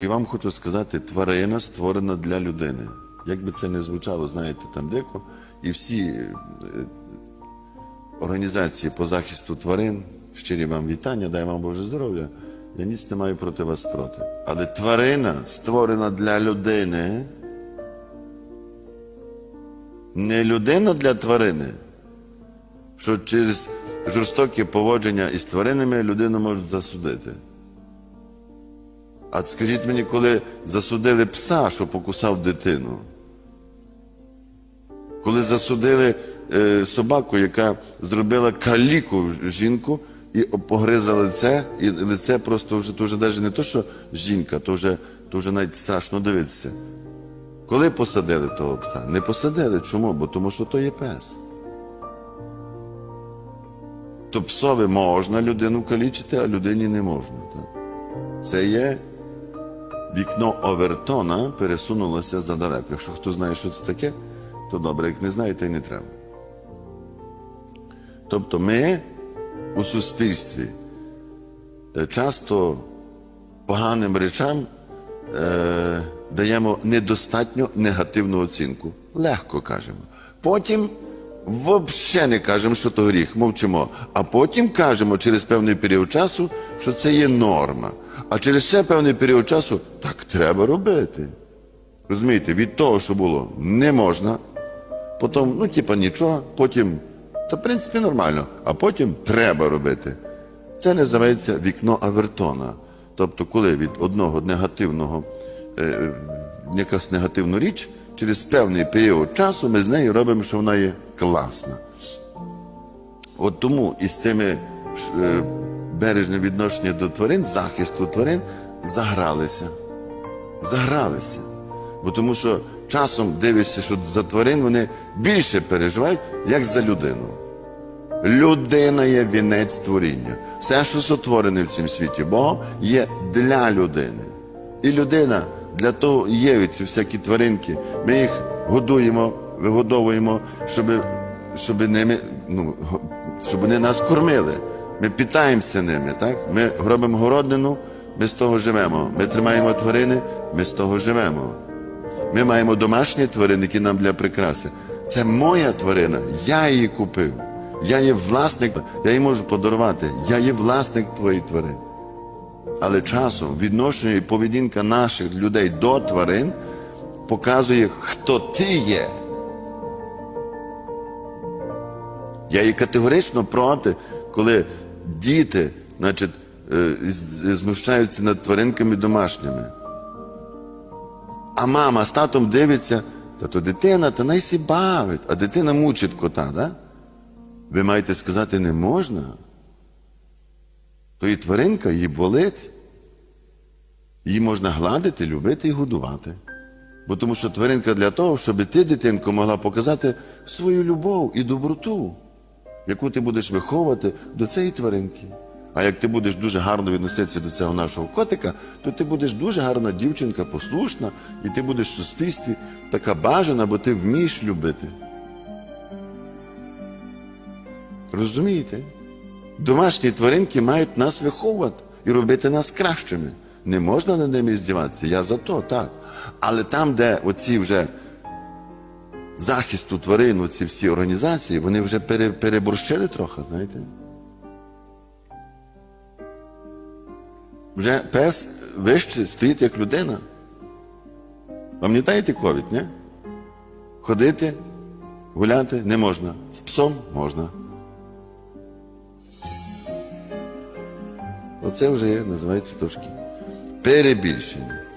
І вам хочу сказати, тварина створена для людини. Як би це не звучало, знаєте, там дико, і всі е, організації по захисту тварин, щирі вам вітання, дай вам Боже здоров'я. Я ніц не маю проти вас проти. Але тварина створена для людини. Не людина для тварини, що через жорстоке поводження із тваринами людину можуть засудити. А скажіть мені, коли засудили пса, що покусав дитину? Коли засудили е, собаку, яка зробила каліку жінку і погриза лице, і лице просто вже то вже навіть не то, що жінка, то вже, то вже навіть страшно дивитися. Коли посадили того пса? Не посадили. Чому? Бо тому що то є пес. То псові можна людину калічити, а людині не можна. Так? Це є вікно Овертона пересунулося задалеко. Якщо хто знає, що це таке, то добре, як не знаєте, і не треба. Тобто ми у суспільстві е, часто поганим речам е, даємо недостатньо негативну оцінку. Легко кажемо. Потім взагалі не кажемо, що то гріх, мовчимо. А потім кажемо через певний період часу, що це є норма. А через ще певний період часу так треба робити. Розумієте, від того, що було не можна, потім, ну, типа нічого, потім, та в принципі нормально, а потім треба робити. Це називається вікно Авертона. Тобто, коли від одного негативного, е, якась негативну річ, через певний період часу ми з нею робимо, що вона є класна. От тому із цими е, бережним відношенням до тварин, захисту тварин, загралися. Загралися. Бо тому що часом дивишся, що за тварин вони більше переживають, як за людину. Людина є вінець творіння. Все, що сотворене в цьому світі, Богом, є для людини. І людина для того є ці всякі тваринки. Ми їх годуємо, вигодовуємо, щоб, щоб, ними, ну, щоб вони нас кормили. Ми питаємося ними. Так? Ми робимо городнину, ми з того живемо. Ми тримаємо тварини, ми з того живемо. Ми маємо домашні тварини, які нам для прикраси. Це моя тварина, я її купив. Я є власник, я її можу подарувати. Я є власник твоєї тварини. Але часом відношення і поведінка наших людей до тварин показує, хто ти є. Я є категорично проти, коли діти значить, е, знущаються над тваринками домашніми. А мама з татом дивиться, та то дитина, та най сі бавить, а дитина мучить кота, да? Ви маєте сказати, не можна. То і тваринка, її болить. Її можна гладити, любити і годувати. Бо тому що тваринка для того, щоб ти, дитинко, могла показати свою любов і доброту, яку ти будеш виховувати до цієї тваринки. А як ти будеш дуже гарно відноситися до цього нашого котика, то ти будеш дуже гарна дівчинка, послушна, і ти будеш в суспільстві така бажана, бо ти вмієш любити. Розумієте? Домашні тваринки мають нас виховувати і робити нас кращими. Не можна над ними здіватися. Я за то, так. Але там, де оці вже захисту тварин, оці всі організації, вони вже пере, переборщили трохи, знаєте. Вже пес вище стоїть як людина. Пам'ятаєте ковід, ні? Ходити, гуляти не можна. З псом можна. Оце вже є, називається трошки перебільшення.